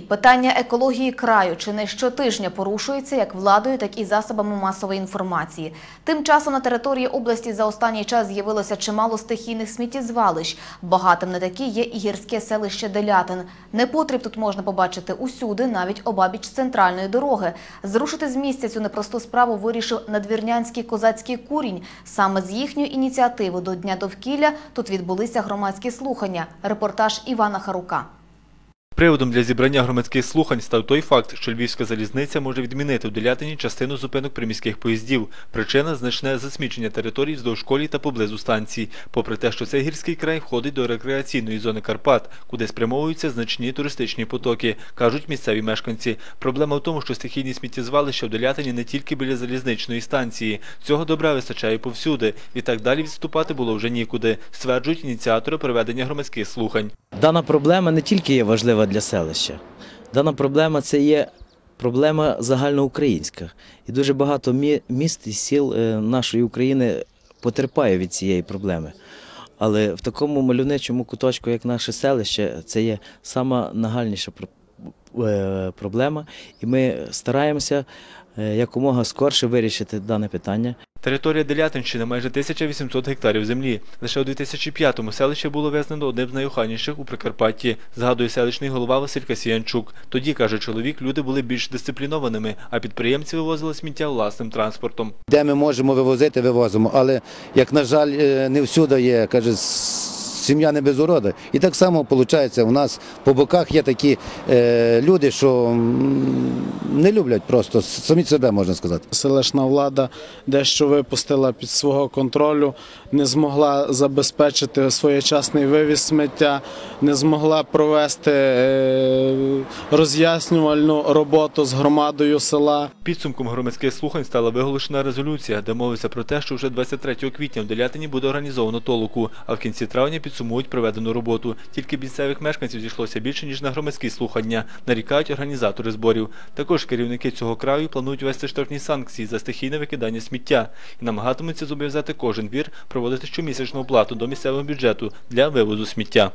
Питання екології краю чи не щотижня порушується як владою, так і засобами масової інформації. Тим часом на території області за останній час з'явилося чимало стихійних сміттєзвалищ. Багатим не такі є і гірське селище Делятин. Непотріб тут можна побачити усюди, навіть обабіч центральної дороги. Зрушити з місця цю непросту справу вирішив надвірнянський козацький курінь. Саме з їхньої ініціативи до Дня довкілля тут відбулися громадські слухання. Репортаж Івана Харука. Приводом для зібрання громадських слухань став той факт, що Львівська залізниця може відмінити в Делятині частину зупинок приміських поїздів. Причина – значне засмічення територій вздовж школі та поблизу станції. Попри те, що цей гірський край входить до рекреаційної зони Карпат, куди спрямовуються значні туристичні потоки, кажуть місцеві мешканці. Проблема в тому, що стихійні сміттєзвалища в Делятині не тільки біля залізничної станції. Цього добра вистачає повсюди. Відтак далі відступати було вже нікуди, стверджують ініціатори проведення громадських слухань. Дана проблема не тільки є важлива для селища. Дана проблема це є проблема загальноукраїнська. І дуже багато міст і сіл е, нашої України потерпає від цієї проблеми. Але в такому мальовничому куточку, як наше селище, це є сама нагальніша е, проблема. І ми стараємося е, якомога скорше вирішити дане питання. Територія Делятинщини майже 1800 гектарів землі. Лише у 2005-му селище було визнано одним з найохайніших у Прикарпатті, згадує селищний голова Василь Касіянчук. Тоді, каже чоловік, люди були більш дисциплінованими, а підприємці вивозили сміття власним транспортом. Де ми можемо вивозити, вивозимо. Але, як на жаль, е, не всюди є, каже, сім'я не без уроди. І так само виходить, у нас по боках є такі е, люди, що не люблять просто самі себе, можна сказати. селищна влада дещо випустила під свого контролю, не змогла забезпечити своєчасний вивіз сміття, не змогла провести е, роз'яснювальну роботу з громадою села. Підсумком громадських слухань стала виголошена резолюція, де мовиться про те, що вже 23 квітня в Делятині буде організовано толоку, а в кінці травня підсумують проведену роботу. Тільки місцевих мешканців зійшлося більше, ніж на громадські слухання, нарікають організатори зборів. Також керівники цього краю планують вести штрафні санкції за стихійне викидання сміття і намагатимуться зобов'язати кожен двір проводити щомісячну оплату до місцевого бюджету для вивозу сміття.